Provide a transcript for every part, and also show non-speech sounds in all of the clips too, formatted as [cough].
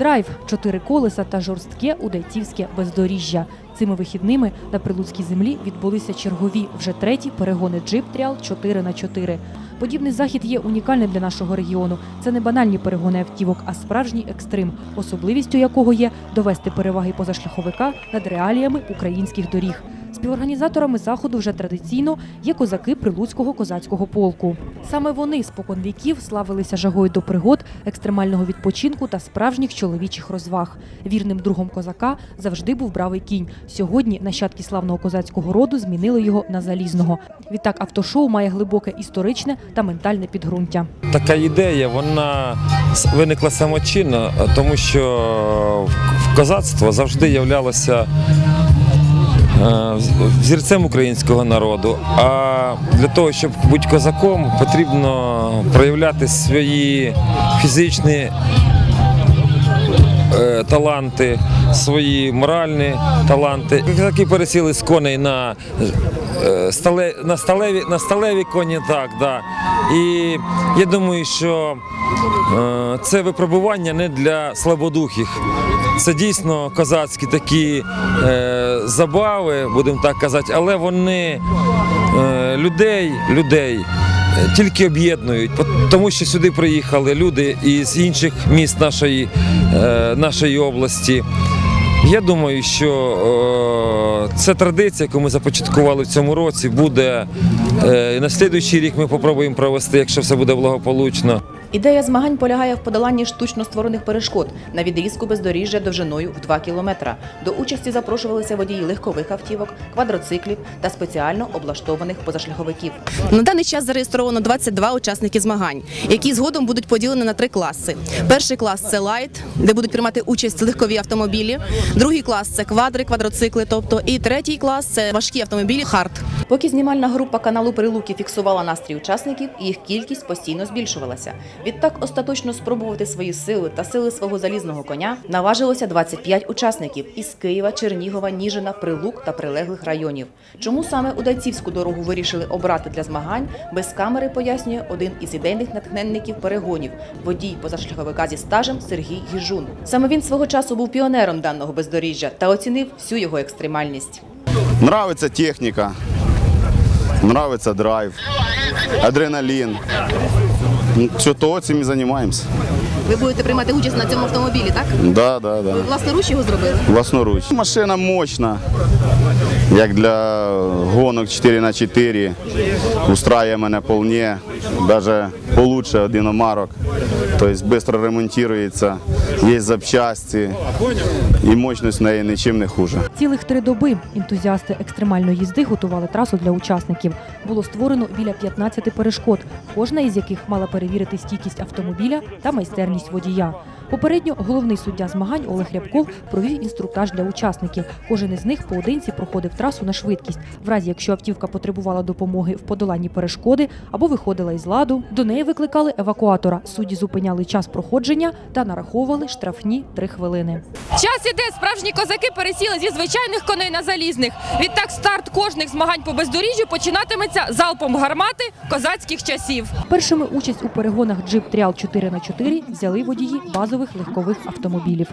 драйв, чотири колеса та жорстке удайцівське бездоріжжя. Цими вихідними на прилуцькій землі відбулися чергові вже треті перегони джип тріал 4 на 4 Подібний захід є унікальним для нашого регіону. Це не банальні перегони автівок, а справжній екстрим, особливістю якого є довести переваги позашляховика над реаліями українських доріг. Співорганізаторами заходу вже традиційно є козаки Прилуцького козацького полку. Саме вони спокон віків славилися жагою до пригод, екстремального відпочинку та справжніх чоловічих розваг. Вірним другом козака завжди був бравий кінь. Сьогодні нащадки славного козацького роду змінили його на залізного. Відтак автошоу має глибоке історичне та ментальне підґрунтя. Така ідея вона виникла самочинно, тому що в- козацтво завжди являлося взірцем українського народу. А для того, щоб бути козаком, потрібно проявляти свої фізичні е, таланти, свої моральні таланти. Козаки пересіли з коней на, е, стале, на, сталеві, на сталеві коні, так, да. І я думаю, що е, це випробування не для слабодухих. Це дійсно козацькі такі е, забави, будемо так казати, але вони е, людей, людей е, тільки об'єднують, тому що сюди приїхали люди із інших міст нашої, е, нашої області. Я думаю, що е, це традиція, яку ми започаткували в цьому році, буде е, на слідуючий рік ми попробуємо провести, якщо все буде благополучно. Ідея змагань полягає в подоланні штучно створених перешкод на відрізку бездоріжжя довжиною в 2 кілометра. До участі запрошувалися водії легкових автівок, квадроциклів та спеціально облаштованих позашляховиків. На даний час зареєстровано 22 учасники змагань, які згодом будуть поділені на три класи. Перший клас це лайт, де будуть приймати участь легкові автомобілі. Другий клас це квадри, квадроцикли, тобто і третій клас це важкі автомобілі хард. Поки знімальна група каналу Прилуки фіксувала настрій учасників, їх кількість постійно збільшувалася. Відтак, остаточно спробувати свої сили та сили свого залізного коня наважилося 25 учасників із Києва, Чернігова, Ніжина, Прилук та прилеглих районів. Чому саме Удайцівську дорогу вирішили обрати для змагань, без камери пояснює один із ідейних натхненників перегонів водій позашляховика зі стажем Сергій Гіжун. Саме він свого часу був піонером даного бездоріжжя та оцінив всю його екстремальність. Нравится техника, нравится драйв, адреналин. Что то этим и занимаемся. Ви будете приймати участь на цьому автомобілі, так? Да, да, да. Власноруч його зробили. Власноруч. Машина мощна, як для гонок 4 на 4 Устраює мене полне, навіть получше один омарок. Тобто швидко ремонтується, є запчасті і мощність в неї нічим не хуже. Цілих три доби ентузіасти екстремальної їзди готували трасу для учасників. Було створено біля 15 перешкод, кожна із яких мала перевірити стійкість автомобіля та майстерність водія. Попередньо головний суддя змагань Олег Рябков провів інструктаж для учасників. Кожен із них поодинці проходив трасу на швидкість. В разі, якщо автівка потребувала допомоги в подоланні перешкоди або виходила із ладу, до неї викликали евакуатора. Судді зупиняли час проходження та нараховували штрафні три хвилини. Час іде, справжні козаки пересіли зі звичайних коней на залізних. Відтак старт кожних змагань по бездоріжжю починатиметься залпом гармати козацьких часів. Першими участь у перегонах джип Тріал 4 на 4 взяли водії базових легкових автомобілів.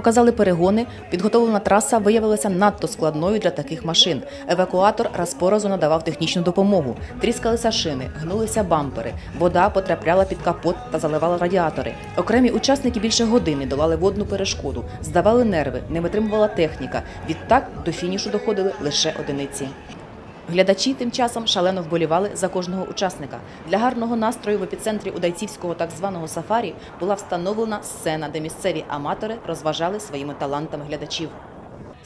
Показали перегони, підготовлена траса виявилася надто складною для таких машин. Евакуатор раз по разу надавав технічну допомогу. Тріскалися шини, гнулися бампери, вода потрапляла під капот та заливала радіатори. Окремі учасники більше години долали водну перешкоду, здавали нерви, не витримувала техніка. Відтак до фінішу доходили лише одиниці. Глядачі тим часом шалено вболівали за кожного учасника. Для гарного настрою в епіцентрі удайцівського так званого сафарі була встановлена сцена, де місцеві аматори розважали своїми талантами глядачів.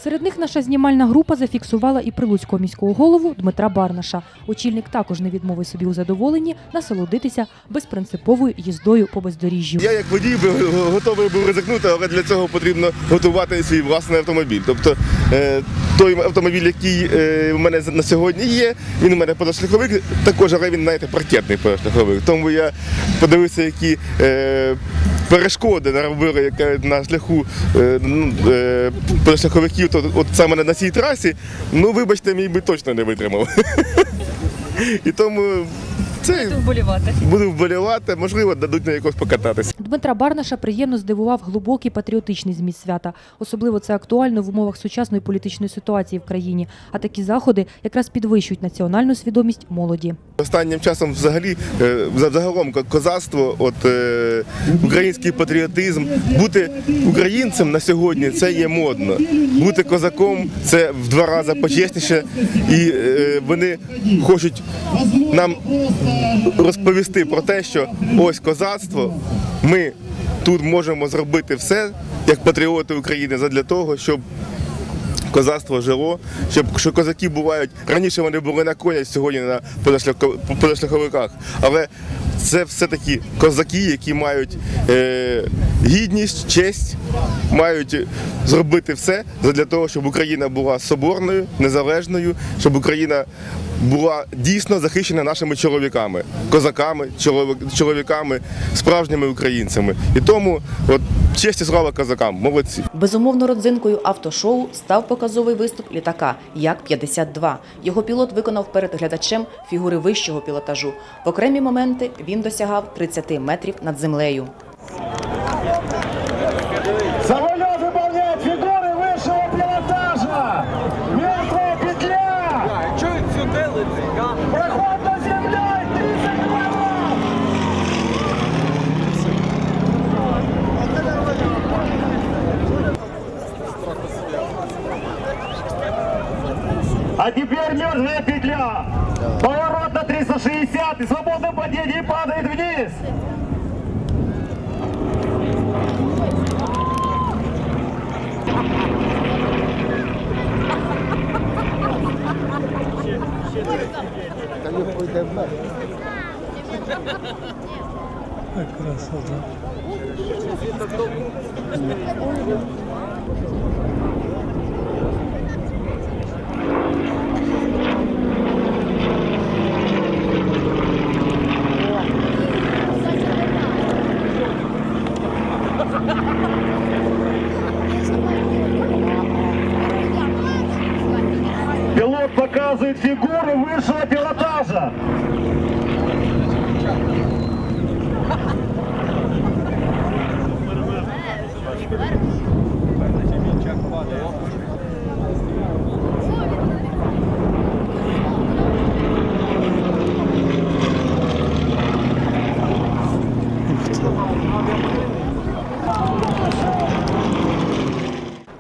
Серед них наша знімальна група зафіксувала і прилуцького міського голову Дмитра Барнаша. Очільник також не відмовив собі у задоволенні насолодитися безпринциповою їздою по бездоріжжю. Я як водій би готовий був ризикнути, але для цього потрібно готувати свій власний автомобіль. Тобто е, той автомобіль, який е, в мене на сьогодні є, він у мене позашляховик, також, але він, знаєте, паркетний позашляховик. Тому я подивився, які е, перешкоди наробили яка, на шляху е, ну, е, позашляховиків, то от саме на цій трасі, ну вибачте, мій би точно не витримав. [laughs] І тому це буду вболівати, можливо, дадуть на якось покататися. Дмитра Барнаша приємно здивував глибокий патріотичний зміст свята. Особливо це актуально в умовах сучасної політичної ситуації в країні. А такі заходи якраз підвищують національну свідомість молоді. Останнім часом взагалі е, загалом козацтво, от е, український патріотизм, бути українцем на сьогодні це є модно. Бути козаком це в два рази почесніше, і е, вони хочуть нам розповісти про те, що ось козацтво, ми тут можемо зробити все як патріоти України задля того, щоб козацтво жило, щоб що козаки бувають. Раніше вони були на конях, сьогодні на позашляхо- позашляховиках. Але це все-таки козаки, які мають е, гідність, честь, мають зробити все для того, щоб Україна була соборною, незалежною, щоб Україна була дійсно захищена нашими чоловіками, козаками, чоловік- чоловіками, справжніми українцями. І тому от честь і слава козакам, молодці. Безумовно, родзинкою автошоу став показовий виступ літака Як-52. Його пілот виконав перед глядачем фігури вищого пілотажу. В окремі моменти він досягав 30 метрів над землею. Самолет выполняет фигуры высшего пилотажа. Мертвая петля. Проход над землей 32 А теперь мертвая петля. Поворот на 360 и свободное падение падает вниз. Пилот показывает фигуры высшего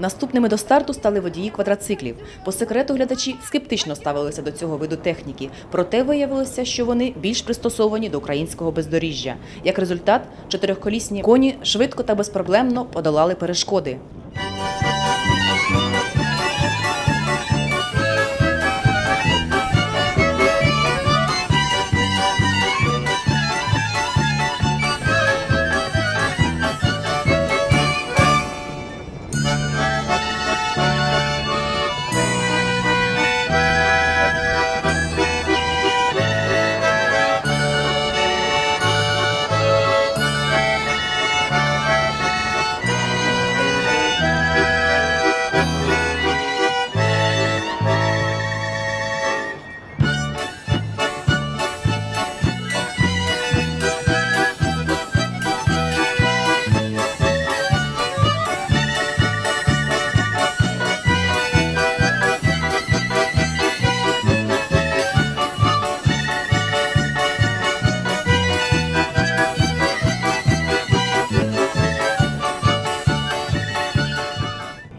Наступними до старту стали водії квадроциклів. По секрету глядачі скептично ставилися до цього виду техніки, проте виявилося, що вони більш пристосовані до українського бездоріжжя. Як результат, чотирьохколісні коні швидко та безпроблемно подолали перешкоди.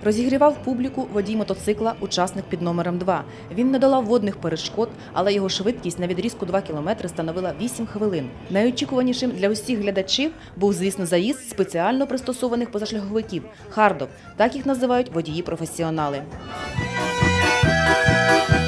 Розігрівав публіку водій мотоцикла, учасник під номером 2. Він не долав водних перешкод, але його швидкість на відрізку 2 км становила 8 хвилин. Найочікуванішим для усіх глядачів був, звісно, заїзд спеціально пристосованих позашляховиків – хардов. Так їх називають водії-професіонали. Деякі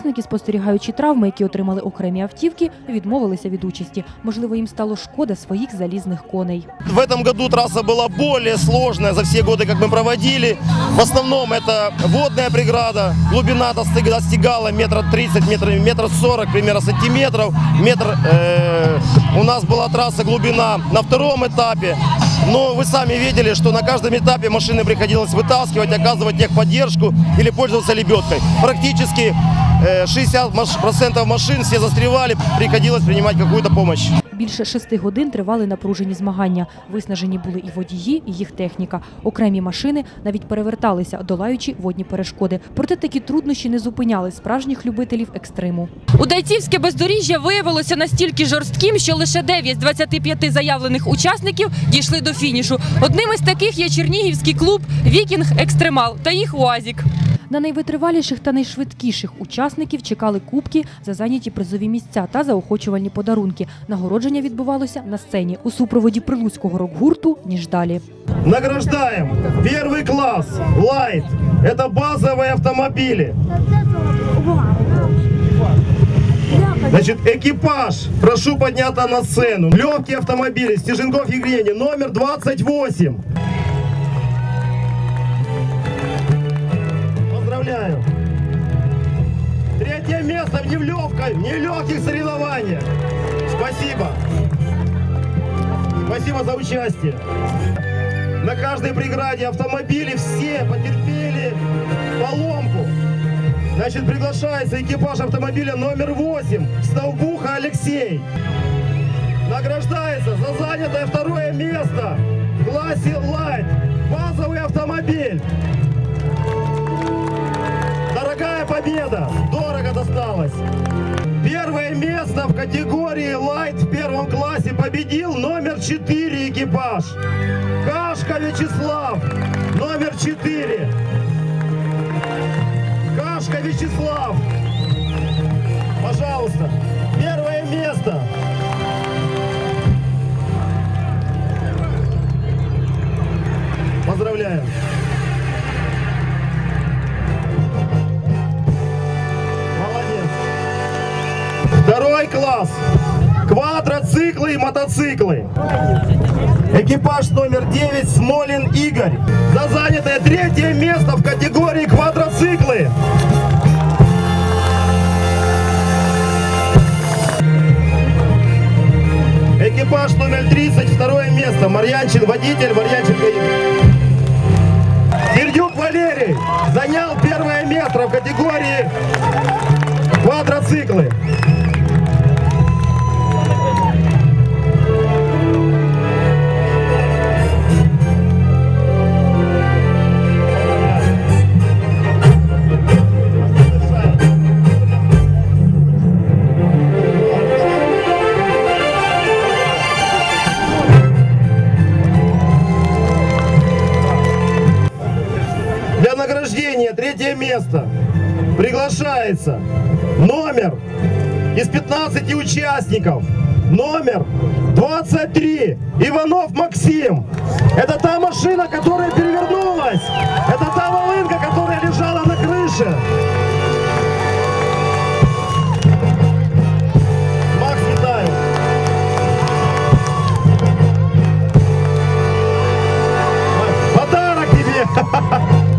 учасники, спостерігаючи травми, які отримали окремі автівки, відмовилися від участі. Можливо, їм стало шкода своїх залізних коней. В этом году трасса была более сложная за все годы, как мы проводили. В основном это водная преграда. Глубина достиг- достигала метра 30, метра, метра 40 примерно сантиметров. Метр, э, у нас была трасса глубина на втором этапе. Но вы сами видели, что на каждом этапе машины приходилось вытаскивать, оказывать техподдержку или пользоваться лебедкой. Практически э, 60% машин все застревали, приходилось принимать какую-то помощь. Більше шести годин тривали напружені змагання. Виснажені були і водії, і їх техніка. Окремі машини навіть переверталися, долаючи водні перешкоди. Проте такі труднощі не зупиняли справжніх любителів екстриму. Удайцівське бездоріжжя виявилося настільки жорстким, що лише 9 з 25 заявлених учасників дійшли до фінішу. Одним із таких є чернігівський клуб Вікінг Екстремал та їх УАЗік. На найвитриваліших та найшвидкіших учасників чекали кубки за зайняті призові місця та заохочувальні подарунки. Нагородження відбувалося на сцені у супроводі прилуцького рок-гурту «Ніж далі». Награждаем первый класс Light. Это базовые автомобили. Значит, экипаж, прошу подняться на сцену. Легкие автомобили, Стеженков Евгений, номер 28. Поздравляю. Третье место в нелегкой, нелегких соревнованиях. Спасибо. Спасибо за участие. На каждой преграде автомобили все потерпели поломку. Значит, приглашается экипаж автомобиля номер 8 Столбуха Алексей. Награждается за занятое второе место в классе Light. Базовый автомобиль. Победа. Дорого досталось. Первое место в категории Light в первом классе победил номер 4 экипаж. Кашка Вячеслав, номер 4. Кашка Вячеслав. Пожалуйста, первое место. Поздравляю. Второй класс. Квадроциклы и мотоциклы. Экипаж номер 9 Смолин Игорь. За занятое третье место в категории квадроциклы. Экипаж номер 30, второе место. Марьянчин, водитель, Марьянченко Игорь. Сердюк Валерий занял первое место в категории квадроциклы. Место приглашается номер из 15 участников. Номер 23. Иванов Максим. Это та машина, которая перевернулась. Это та волынка, которая лежала на крыше. Макс, [laughs]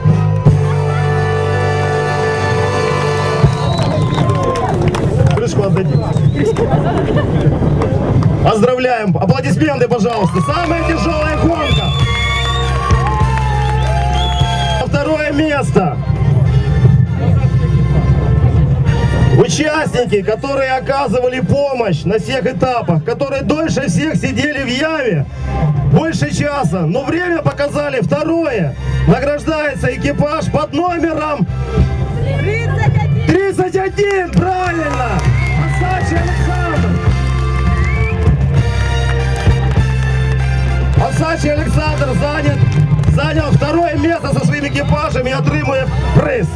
девочку отдадим. Поздравляем. Аплодисменты, пожалуйста. Самая тяжелая гонка. Второе место. Участники, которые оказывали помощь на всех этапах, которые дольше всех сидели в яме, больше часа, но время показали второе. Награждается экипаж под номером 31, правильно! Асачи Александр! Асачи Александр занят, занял второе место со своим экипажем и отримує приз.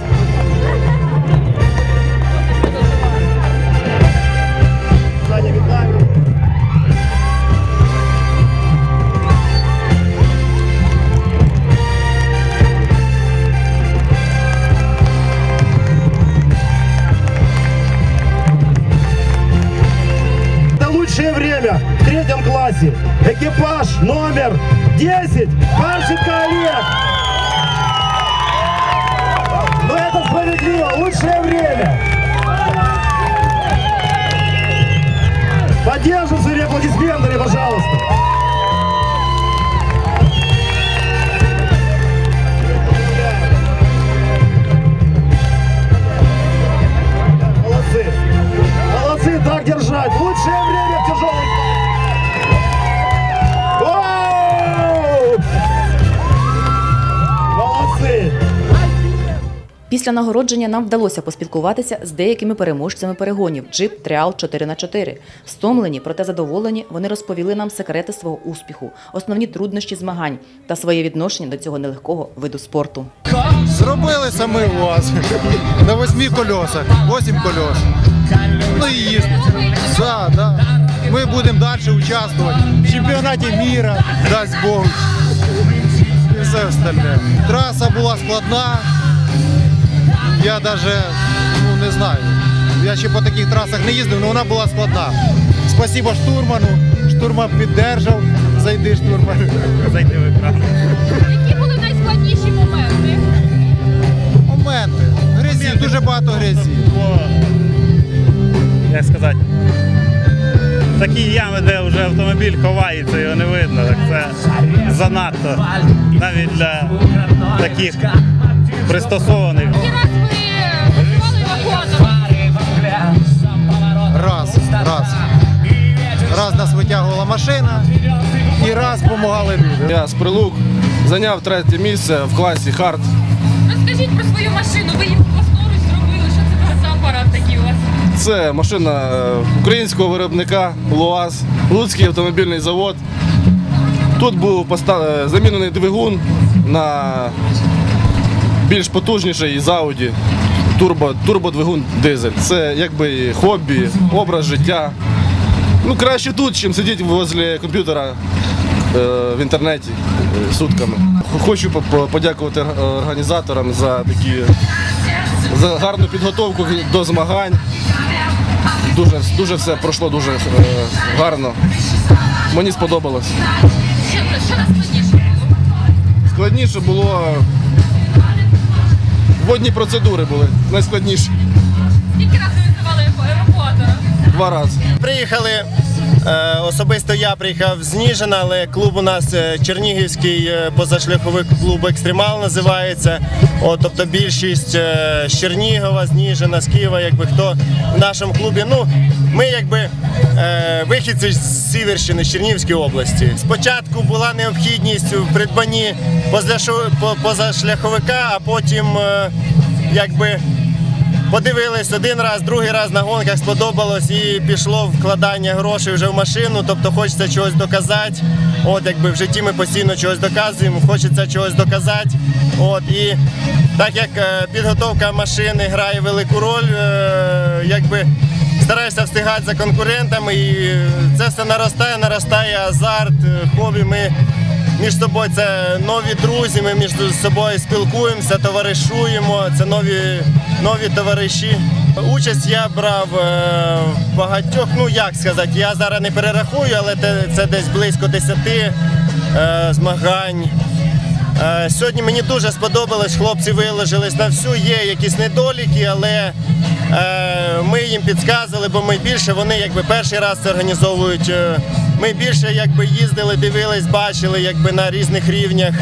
Лучшее время в третьем классе. Экипаж номер 10. Харченко Олег. Но это справедливо. Лучшее время. Поддержим своими аплодисментами, пожалуйста. Молодцы. Молодцы, так держать. Лучшее время Після нагородження нам вдалося поспілкуватися з деякими переможцями перегонів джип Тріал 4х4. Стомлені, проте задоволені, вони розповіли нам секрети свого успіху, основні труднощі змагань та своє відношення до цього нелегкого виду спорту. Зробили саме УАЗ на восьми колесах, восемь колес. Ну і. Да, да. Ми будемо далі участвувати в чемпіонаті міра, дасть Бог. І все остальне. Траса була складна. Я навіть ну, не знаю. Я ще по таких трасах не їздив, але вона була складна. Спасибо штурману. Штурман піддержав. Зайди, штурман. Зайди в екран. Які були найскладніші моменти? Моменти. Грязі, дуже багато грязі. як сказати, такі ями, де вже автомобіль ховається, його не видно. Так це занадто навіть для таких пристосованих. Раз нас витягувала машина і раз допомагали люди. Я з прилук зайняв третє місце в класі хард. Розкажіть про свою машину. Ви її власноруч зробили. Що це за апарат такий у вас? Це машина е, українського виробника ЛУАЗ, Луцький автомобільний завод. Тут був е, замінений двигун на більш потужніший із Audi. Турбо, турбодвигун дизель. Це якби хобі, образ життя. Ну, краще тут, чим сидіти возле комп'ютера е, в інтернеті е, сутками. Хочу по- по- подякувати організаторам за такі за гарну підготовку до змагань. Дуже, дуже все пройшло дуже е, гарно. Мені сподобалось. Складніше було. Водні процедури були найскладніші. Два рази. Приїхали, е, особисто я приїхав з Ніжина, але клуб у нас е, Чернігівський е, позашляховий клуб Екстремал називається. От, тобто більшість з Чернігова, з Ніжина, з Києва, якби хто в нашому клубі. Ну, ми якби вихідці з Сіверщини, з Чернігівської області. Спочатку була необхідність в придбанні позашляховика, а потім якби. Подивились один раз, другий раз на гонках сподобалось і пішло вкладання грошей вже в машину. Тобто хочеться чогось доказати. От якби в житті ми постійно чогось доказуємо, хочеться чогось доказати. От і так як е, підготовка машини грає велику роль, е, якби стараєшся встигати за конкурентами, і це все наростає, наростає азарт, е, хобі. Ми між собою це нові друзі, ми між собою спілкуємося, товаришуємо, це нові, нові товариші. Участь я брав е, в багатьох, ну як сказати, я зараз не перерахую, але це десь близько 10 е, змагань. Е, Сьогодні мені дуже сподобалось, хлопці виложились на всю, є якісь недоліки, але ми їм підказували, бо ми більше вони якби перший раз це організовують ми більше якби їздили, дивились, бачили якби на різних рівнях.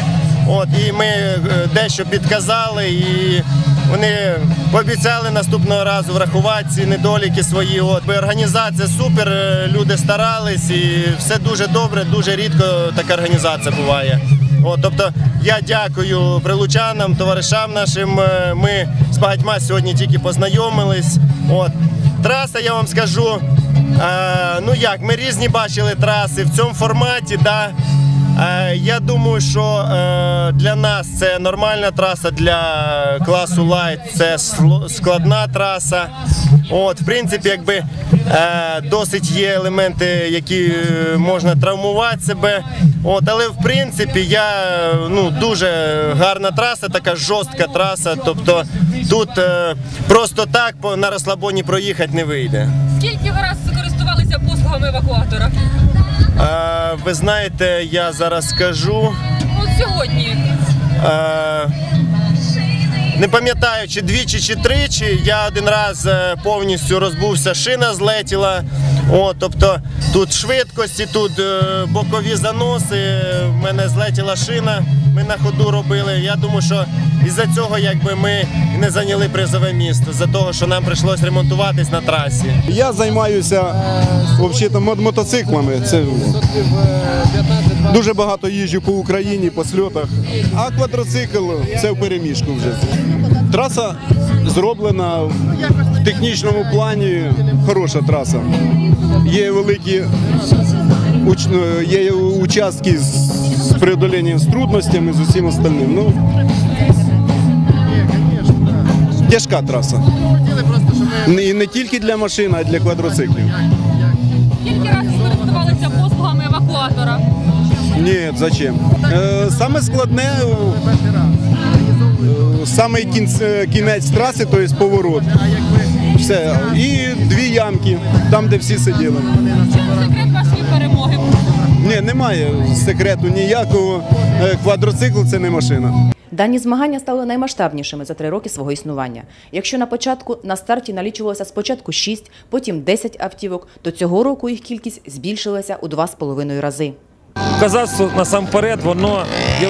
От і ми е, дещо підказали, і вони пообіцяли наступного разу врахувати ці недоліки свої. От організація супер, е, люди старались, і все дуже добре. Дуже рідко така організація буває. От, тобто я дякую прилучанам, товаришам нашим. Е, Ми з багатьма сьогодні тільки познайомились. От траса, я вам скажу. Ну як, ми різні бачили траси в цьому форматі. Да, Я думаю, що е, для нас це нормальна траса, для класу Light це складна траса. От, в принципі, якби е, досить є елементи, які е, можна травмувати себе. От, але в принципі я ну дуже гарна траса, така жорстка траса. Тобто тут просто так на розслабоні проїхати не вийде. Скільки ви раз користувалися послугами евакуатора? Е, ви знаєте, я зараз скажу. От сьогодні. Е, не пам'ятаю, чи двічі, чи тричі. Я один раз е, повністю розбувся, шина злетіла. О, тобто тут швидкості, тут е, бокові заноси. В мене злетіла шина. Ми на ходу робили. Я думаю, що із-за цього якби ми не зайняли призове місце, за того, що нам прийшлось ремонтуватись на трасі. Я займаюся взагалі мотоциклами. Це дуже багато їжджу по Україні, по сльотах. А квадроцикл це в переміжку вже. Траса зроблена в технічному плані. Хороша траса. Є великі є участки з преодоленням з трудностями, з усім остальним. Ну, тяжка траса. І не тільки для машин, а й для квадроциклів. Скільки разів користувалися послугами евакуатора? Ні, зачем? Е, саме складне е, саме кінець, кінець траси, тобто поворот. Все. І дві ямки, там, де всі сиділи. Секрет вашої перемоги. Ні, немає секрету ніякого. Е, Квадроцикл це не машина. Дані змагання стали наймасштабнішими за три роки свого існування. Якщо на початку на старті налічувалося спочатку 6, потім 10 автівок, то цього року їх кількість збільшилася у 2,5 рази. Казацтво насамперед воно є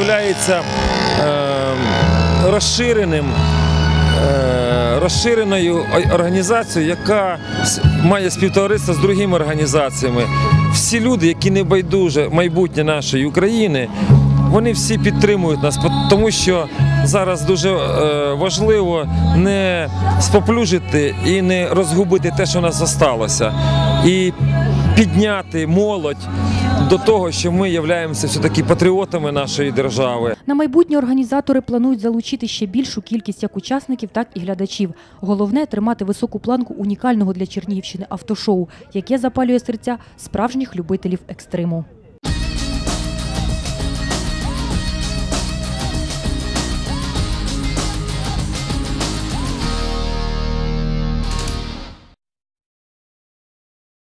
розширеним. е, Розширеною організацією, яка має співтовариство з другими організаціями. Всі люди, які не байдуже майбутнє нашої України, вони всі підтримують нас, тому що зараз дуже е, важливо не споплюжити і не розгубити те, що нас залишилося, і підняти молодь до того, що ми являємося все-таки патріотами нашої держави. На майбутнє організатори планують залучити ще більшу кількість як учасників, так і глядачів. Головне тримати високу планку унікального для Чернігівщини автошоу, яке запалює серця справжніх любителів екстриму.